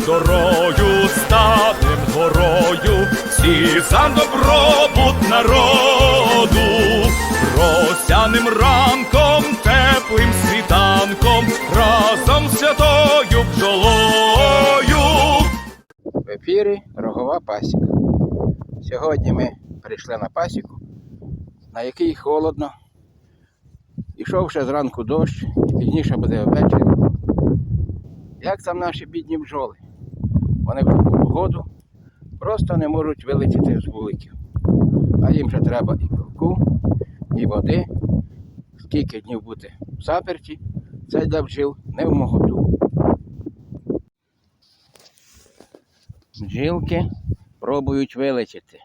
зорою, станем горою, всі за добробут народу, росяним ранком, теплим світанком, разом з святою бджолою. В ефірі Рогова пасіка. Сьогодні ми прийшли на пасіку, на якій холодно. Ішов ще зранку дощ, і пізніше буде ввечері. Як там наші бідні бджоли? Вони в таку погоду просто не можуть вилетіти з вуликів. А їм же треба і пилку, і води. Скільки днів бути в заперті, це для бджіл не в моготу. Бджілки пробують вилетіти.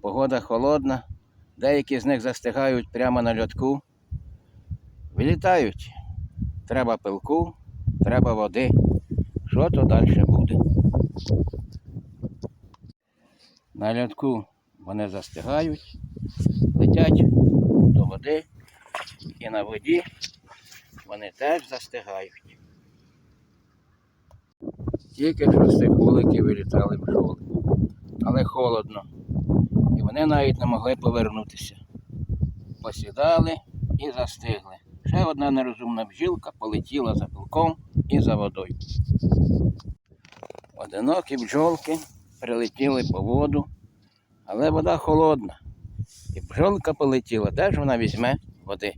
Погода холодна, деякі з них застигають прямо на льотку. Вилітають. Треба пилку, треба води. Що то далі буде? На льотку вони застигають, летять до води і на воді вони теж застигають. Тільки що з цих вуликів вилітали бджоли. Але холодно. І вони навіть не могли повернутися. Посідали і застигли. Ще одна нерозумна бджілка полетіла за пилком і за водою. Одинокі бджолки прилетіли по воду, але вода холодна. І бджолка полетіла, де ж вона візьме води?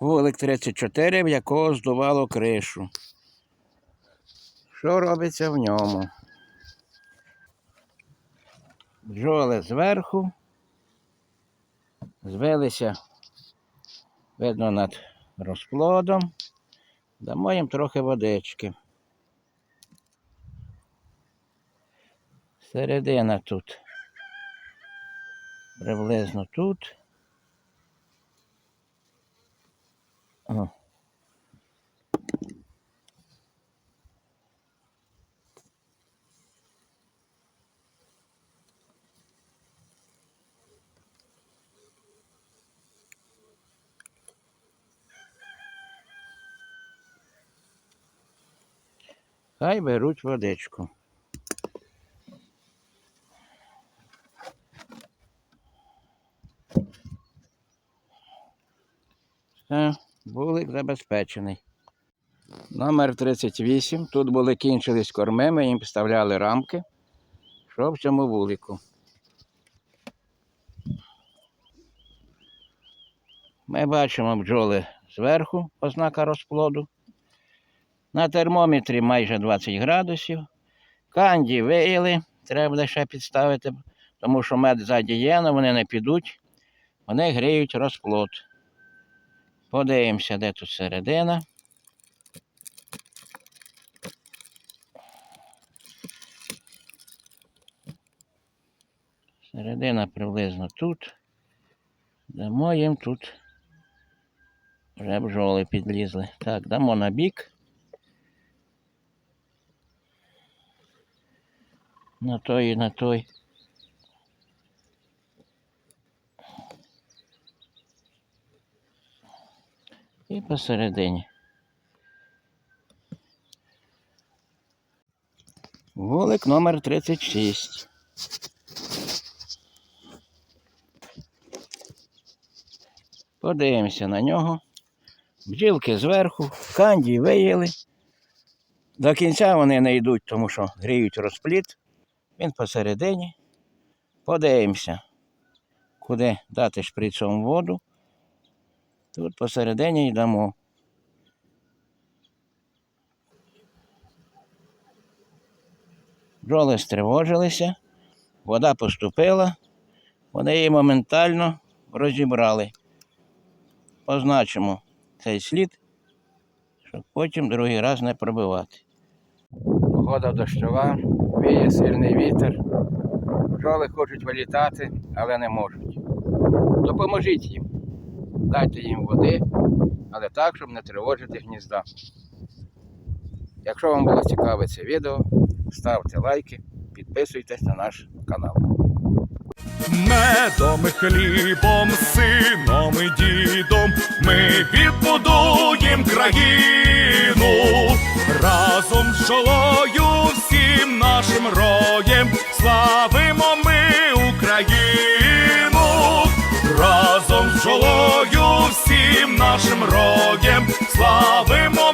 Вулик 34, в якого здувало кришу. Що робиться в ньому? Бджоли зверху. Звелися, видно, над розплодом. Дамо їм трохи водички. Середина тут. Приблизно тут. О. Хай беруть водичку. Все, вулик забезпечений. Номер 38. Тут були кінчились корми, ми їм підставляли рамки. Що в цьому вулику? Ми бачимо бджоли зверху, ознака розплоду. На термометрі майже 20 градусів. Канді виїли, треба ще підставити, тому що мед ззаді є, вони не підуть. Вони гріють розплод. Подивимося, де тут середина. Середина приблизно тут. Дамо їм тут. Вже бджоли підлізли. Так, дамо на бік. На той і на той. І посередині. Вулик номер 36. Подивимося на нього. Бджілки зверху, канді виїли. До кінця вони не йдуть, тому що гріють розпліт. Він посередині. Подивимося, куди дати шприцом воду. Тут посередині йдемо. Бджоли стривожилися, вода поступила, вони її моментально розібрали. Позначимо цей слід, щоб потім другий раз не пробивати. Погода дощова, віє сильний вітер. Бджоли хочуть вилітати, але не можуть. Допоможіть їм. Дайте їм води, але так, щоб не тривожити гнізда. Якщо вам було цікаве це відео, ставте лайки, підписуйтесь на наш канал. Медом хлібом, сином і дідом ми відбудуєм країну, разом з жолою всім нашим роєм славимо нашим рогем. Славимо